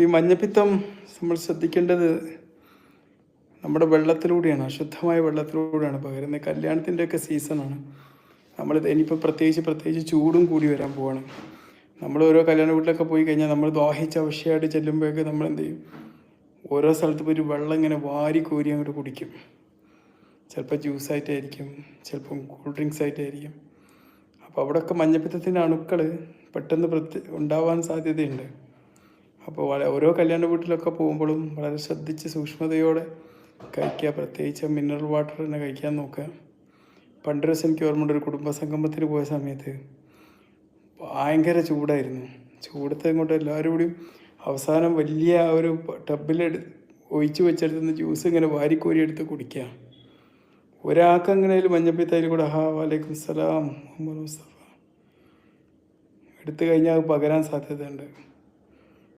ഈ മഞ്ഞപ്പിത്തം നമ്മൾ ശ്രദ്ധിക്കേണ്ടത് നമ്മുടെ വെള്ളത്തിലൂടെയാണ് അശുദ്ധമായ വെള്ളത്തിലൂടെയാണ്. പകരുന്നത് കല്യാണത്തിന്റെയൊക്കെ സീസണാണ്. നമ്മൾ ഇനിയിപ്പോൾ പ്രത്യേകിച്ച് പ്രത്യേകിച്ച് ചൂടും കൂടി വരാൻ പോവാണ്. നമ്മൾ ഓരോ കല്യാണ വീട്ടിലൊക്കെ പോയി കഴിഞ്ഞാൽ നമ്മൾ ദാഹിച്ച് അവശ്യമായിട്ട് ചെല്ലുമ്പോഴൊക്കെ നമ്മൾ എന്ത് ചെയ്യും? ഓരോ സ്ഥലത്ത് പോയി വെള്ളം ഇങ്ങനെ വാരി കോരി അങ്ങോട്ട് കുടിക്കും. ചിലപ്പോൾ ജ്യൂസായിട്ടായിരിക്കും ചിലപ്പം കൂൾ ഡ്രിങ്ക്സ് ആയിട്ടായിരിക്കും. അപ്പോൾ അവിടെയൊക്കെ മഞ്ഞപ്പിത്തത്തിന്റെ അണുക്കൾ പെട്ടെന്ന് പ്രത്യേക ഉണ്ടാവാൻ സാധ്യതയുണ്ട്. അപ്പോൾ ഓരോ കല്യാണ വീട്ടിലൊക്കെ പോകുമ്പോഴും വളരെ ശ്രദ്ധിച്ച് സൂക്ഷ്മതയോടെ കഴിക്കുക. പ്രത്യേകിച്ച് മിനറൽ വാട്ടർ തന്നെ കഴിക്കാൻ നോക്കുക. പണ്ട് ദിവസം എനിക്ക് ഓർമ്മയുണ്ട് ഒരു കുടുംബസംഗമത്തിന് പോയ സമയത്ത് ഭയങ്കര ചൂടായിരുന്നു. ചൂടത്തെ കൊണ്ട് എല്ലാവരും കൂടിയും അവസാനം വലിയ ഒരു ടബിലെടു ഒഴിച്ച് വെച്ചെടുത്തുന്ന ജ്യൂസ് ഇങ്ങനെ വാരിക്കോരി എടുത്ത് കുടിക്കുക. ഒരാൾക്ക് എങ്ങനെയാലും മഞ്ഞപ്പിത്തയിൽ കൂടെ ഹാ വലൈക്കും സലാം മുഹമ്മദ് മുസ്തഫ. എടുത്തു കഴിഞ്ഞാൽ പകരാൻ സാധ്യതയുണ്ട്.